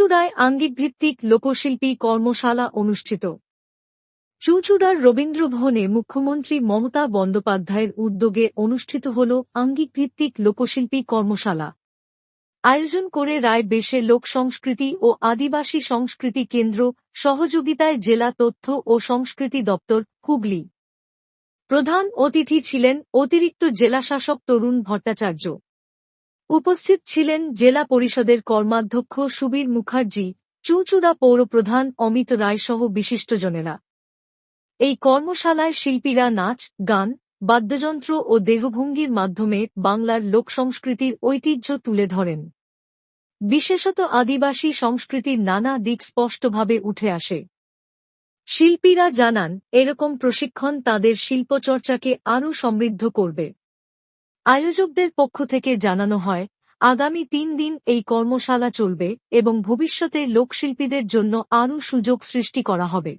চুঁচুড়ায় আঙ্গিকভিত্তিক লোকশিল্পী কর্মশালা অনুষ্ঠিত। চুঁচুড়ার রবীন্দ্রভবনে মুখ্যমন্ত্রী মমতা বন্দ্যোপাধ্যায়ের উদ্যোগে অনুষ্ঠিত হল আঙ্গিকভিত্তিক লোকশিল্পী কর্মশালা। আয়োজন করে রায় বেশে লোক সংস্কৃতি ও আদিবাসী সংস্কৃতি কেন্দ্র, সহযোগিতায় জেলা তথ্য ও সংস্কৃতি দপ্তর, হুগলি। প্রধান অতিথি ছিলেন অতিরিক্ত জেলাশাসক তরুণ ভট্টাচার্য। উপস্থিত ছিলেন জেলা পরিষদের কর্মাধ্যক্ষ সুবীর মুখার্জি, চুঁচুড়া পৌরপ্রধান অমিত রায়সহ বিশিষ্টজনেরা। এই কর্মশালায় শিল্পীরা নাচ, গান, বাদ্যযন্ত্র ও দেহভঙ্গির মাধ্যমে বাংলার লোকসংস্কৃতির ঐতিহ্য তুলে ধরেন। বিশেষত আদিবাসী সংস্কৃতির নানা দিক স্পষ্টভাবে উঠে আসে। শিল্পীরা জানান, এরকম প্রশিক্ষণ তাদের শিল্পচর্চাকে আরও সমৃদ্ধ করবে। আয়োজকদের পক্ষ থেকে জানানো হয়, আগামী তিন দিন এই কর্মশালা চলবে এবং ভবিষ্যতের লোকশিল্পীদের জন্য আরও সুযোগ সৃষ্টি করা হবে।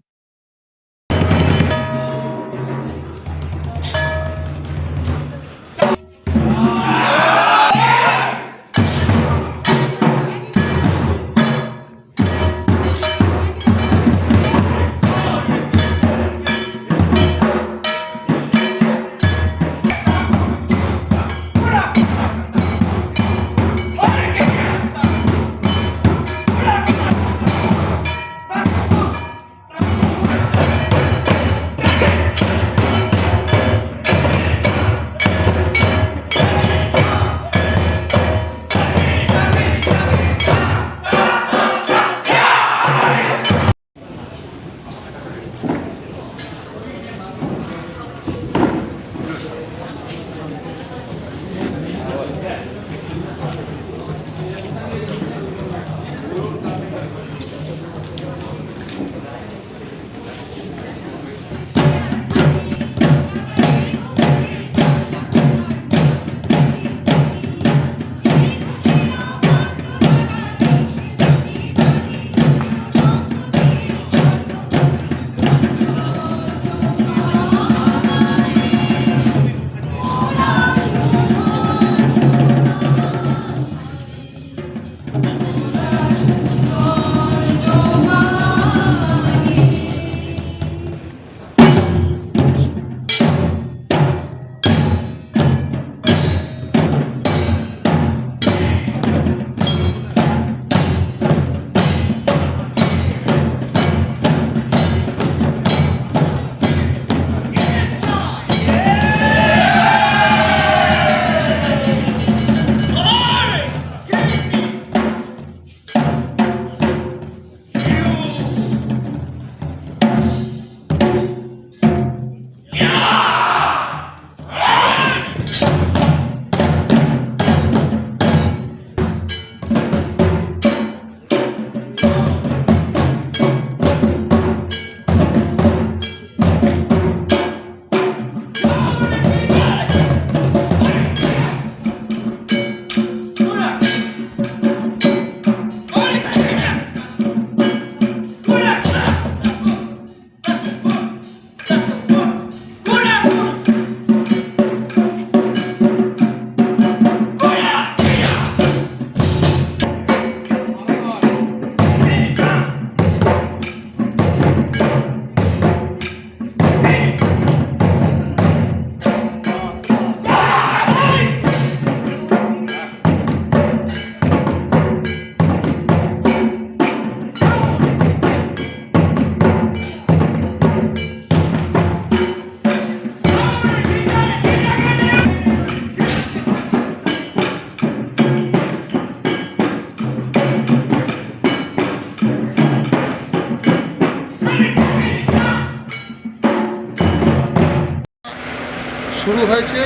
শুরু হয়েছে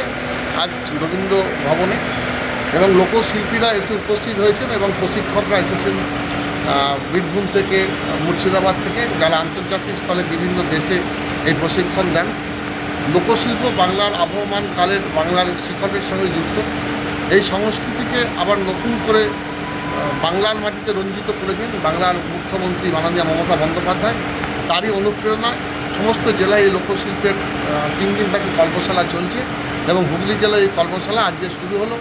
আজ রবীন্দ্র ভবনে এবং লোকশিল্পীরা এসে উপস্থিত হয়েছেন এবং প্রশিক্ষকরা এসেছেন বীরভূম থেকে, মুর্শিদাবাদ থেকে, যারা আন্তর্জাতিক স্থলে বিভিন্ন দেশে এই প্রশিক্ষণ দেন। লোকশিল্প বাংলার আবহমান কালের বাংলার শিখরের সঙ্গে যুক্ত। এই সংস্কৃতিকে আবার নতুন করে বাংলার মাটিতে রঞ্জিত করেছেন বাংলার মুখ্যমন্ত্রী মাননীয় মমতা বন্দ্যোপাধ্যায়। তারই অনুপ্রেরণায় সমস্ত জেলায় এই লোকশিল্পের তিন দিনব্যাপী কর্মশালা চলছে এবং হুগলি জেলায় এই কর্মশালা আজকে শুরু হলো।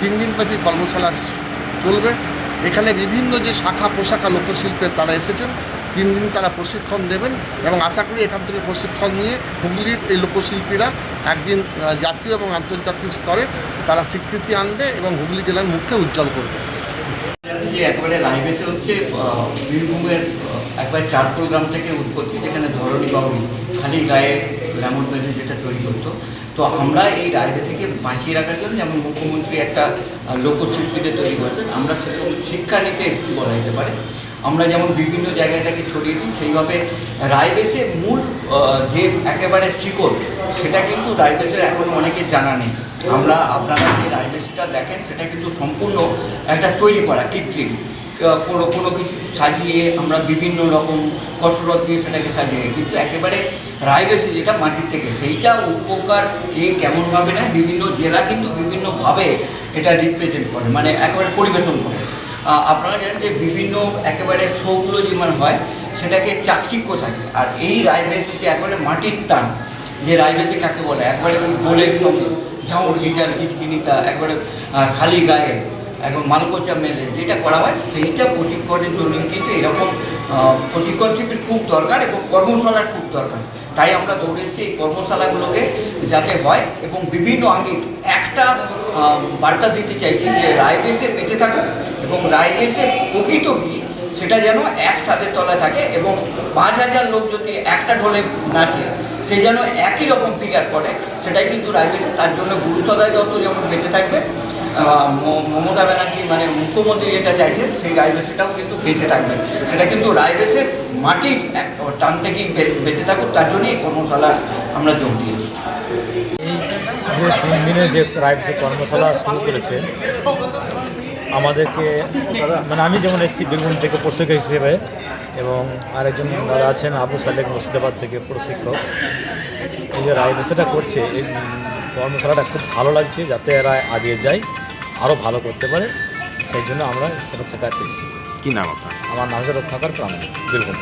তিন দিনব্যাপী কর্মশালা চলবে। এখানে বিভিন্ন যে শাখা পোশাখা লোকশিল্পের তারা এসেছেন, তিন দিন তারা প্রশিক্ষণ দেবেন এবং আশা করি এখান থেকে প্রশিক্ষণ নিয়ে হুগলির এই লোকশিল্পীরা একদিন জাতীয় এবং আন্তর্জাতিক স্তরে তারা স্বীকৃতি আনবে এবং হুগলি জেলার মুখকে উজ্জ্বল করবে। একবারে লাইভেতে হচ্ছে বীরভূমের একবার চারপুর গ্রাম থেকে উৎপত্তি, যেখানে ধরণী বাবু খালি গায়ে লেমন বেঁধে যেটা তৈরি করতো তো আমরা এই রাইভে থেকে বাঁচিয়ে রাখার জন্য যেমন মুখ্যমন্ত্রী একটা লোকশিল্পীদের তৈরি করেছেন, আমরা সেরকম শিক্ষা নিতে এসেছি বলা যেতে পারে। আমরা যেমন বিভিন্ন জায়গাটাকে ছড়িয়ে দিই, সেইভাবে রাইবেসে মূল যে একেবারে শিকড়, সেটা কিন্তু রাইবেসের এখন অনেকে জানা নেই। আমরা, আপনারা যে রাইবেসিটা দেখেন, সেটা কিন্তু সম্পূর্ণ একটা তৈরি করা কৃত্রিম। কোনো কোনো কিছু সাজিয়ে আমরা বিভিন্ন রকম কসরত দিয়ে সেটাকে সাজিয়ে, কিন্তু একেবারে রায়বেসি যেটা মাটির থেকে, সেইটা উপকার কে কেমনভাবে নেয়, বিভিন্ন জেলা কিন্তু বিভিন্নভাবে এটা রিপ্রেজেন্ট করে মানে একেবারে পরিবেশন করে। আপনারা জানেন যে বিভিন্ন একেবারে শোগুলো যেমন হয়, সেটাকে চাকচিক্য থাকে, আর এই রায়বেসি যে একেবারে মাটির টান, যে রায়বেসি কাকে বলে, একবারে গোলের সঙ্গে ঝাউর গিটার গিচগিনিটা একবারে খালি গায়ে এখন মালকোচা মেলে, যেটা করা হয় সেইটা প্রশিক্ষণের জন্য, কিন্তু এরকম প্রশিক্ষণ শিবির খুব দরকার এবং কর্মশালার খুব দরকার। তাই আমরা দৌড়েছি এই কর্মশালাগুলোকে যাতে হয় এবং বিভিন্ন আঙ্গিক একটা বার্তা দিতে চাইছি যে রায়বেসে বেঁচে থাকুক এবং রায়বেসে প্রকৃত কি সেটা যেন একসাথে তলায় থাকে এবং পাঁচ হাজার লোক যদি একটা ঢোলে নাচে, সে যেন একই রকম ফিগার করে সেটাই কিন্তু রাজনীতি তার জন্য গুরু সদায় দত্ত যেমন বেঁচে থাকবে। মমতা ব্যানার্জি মানে মুখ্যমন্ত্রী যেটা চাইছেন, সেই রায়বেসিটাও কিন্তু বেঁচে থাকবে। সেটা কিন্তু রায়বেসের মাটি এক টান থেকেই বে- বেঁচে থাকুক, তার জন্যই কর্মশালা আমরা যোগ দিয়েছি। এই যে তিন দিনের যে প্রাইভেসি কর্মশালা শুরু করেছে, আমাদেরকে মানে আমি যেমন এসেছি বীরভূম থেকে প্রশিক্ষক হিসেবে, এবং আরেকজন দাদা আছেন আবু সালেক মুর্শিদাবাদ থেকে প্রশিক্ষক, এই যে রায়বেসিটা করছে, এই কর্মশালাটা খুব ভালো লাগছে যাতে এরা আগিয়ে যায়। আরও ভালো করতে পারে সেই জন্য আমরা সেটা শেখাতে এসেছি। কী নাম আপনার? আমার নাম হচ্ছে রক্ষাকর প্রাণ বীরভূম।